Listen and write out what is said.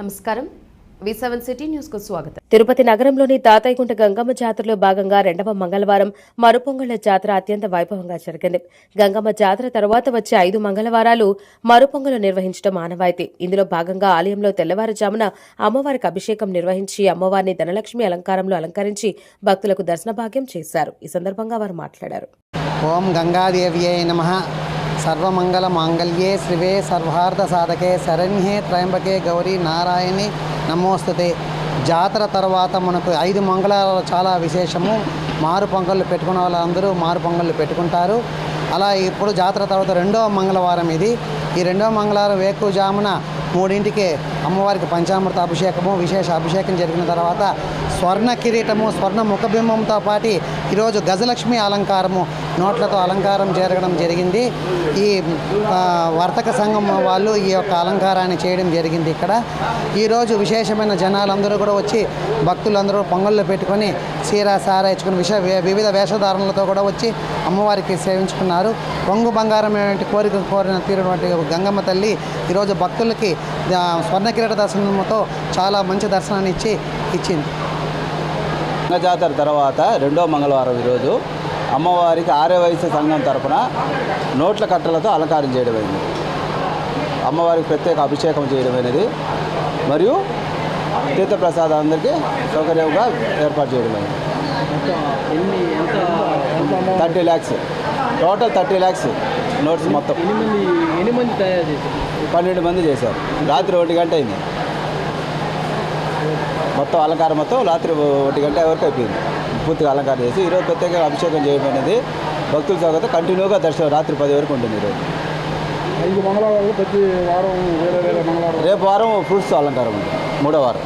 నమస్కారం. సిటీ న్యూస్కు స్వాగతం. తిరుపతి నగరంలోని తాతయ్యగుంట గంగమ్మ జాతరలో భాగంగా రెండవ మంగళవారం మరుపొంగళ్ళ జాతర అత్యంత వైభవంగా జరిగింది. గంగమ్మ జాతర తర్వాత వచ్చే ఐదు మంగళవారాలు మరుపొంగలు నిర్వహించడం ఆనవాయితీ. ఇందులో భాగంగా ఆలయంలో తెల్లవారుజామున అమ్మవారికి అభిషేకం నిర్వహించి అమ్మవారిని ధనలక్ష్మి అలంకారంలో అలంకరించి భక్తులకు దర్శన భాగ్యం చేశారు. ఈ సందర్భంగా వారు మాట్లాడారు. ఓం గంగాదేవ్యై నమ. సర్వమంగళ మాంగళ్యే శివే సర్వార్థ సాధకే శరణ్యే త్రయంబకే గౌరీ నారాయణి నమోస్తుతే జాతర తర్వాత మనకు ఐదు మంగళాలు చాలా విశేషము. మారు పొంగళ్ళు పెట్టుకున్న వాళ్ళందరూ మారు పొంగళ్ళు పెట్టుకుంటారు. అలా ఇప్పుడు జాతర తర్వాత రెండవ మంగళవారం ఇది. ఈ రెండవ మంగళవారం వేకుజామున మూడింటికి అమ్మవారికి పంచామృత అభిషేకము విశేష అభిషేకం జరిగిన తర్వాత స్వర్ణ కిరీటము స్వర్ణ ముఖబింబంతో పాటి ఈరోజు గజలక్ష్మి అలంకారము నోట్లతో అలంకారం జరగడం జరిగింది. ఈ వర్తక సంఘం వాళ్ళు ఈ యొక్క అలంకారాన్ని చేయడం జరిగింది ఇక్కడ. ఈరోజు విశేషమైన జనాలందరూ కూడా వచ్చి భక్తులందరూ పొంగళ్ళు పెట్టుకొని సీరా సారా ఇచ్చుకుని విష వివిధ వేషధారణలతో కూడా వచ్చి అమ్మవారికి సేవించుకున్నారు. పొంగు బంగారం కోరిక కోరిన తీరినటువంటి గంగమ్మ తల్లి ఈరోజు భక్తులకి స్వర్ణ కిరీట దర్శనంతో చాలా మంచి దర్శనాన్ని ఇచ్చి ఇచ్చింది. జాతర తర్వాత రెండో మంగళవారం ఈరోజు అమ్మవారికి ఆర్యవైశ్య సంఘం తరపున నోట్ల కట్టలతో అలంకారం చేయడమైంది అమ్మవారికి ప్రత్యేక అభిషేకం చేయడమైనది మరియు తీర్థప్రసాదం అందరికీ సౌకర్యంగా ఏర్పాటు చేయడమైంది thirty lakhs. Total thirty lakhs. Notes మొత్తం. ఎన్ని మంది తయారు చేశారు? పన్నెండు మంది చేశారు. రాత్రి ఒంటి గంట అయింది. మొత్తం అలంకారం మొత్తం రాత్రి ఒంటి గంట వరకు అయిపోయింది. పూర్తిగా అలంకారం చేసి ఈరోజు ప్రత్యేకంగా అభిషేకం చేయడం అనేది భక్తుల స్వాగతం. కంటిన్యూగా దర్శనం రాత్రి పది వరకు ఉంటుంది ఈరోజు. ఐదు మంగళవారాలు ప్రతి వారం వేరే వేరే మంగళవారం రేపు వారం ఫ్రూట్స్ అలంకారం ఉంటుంది మూడో వారం.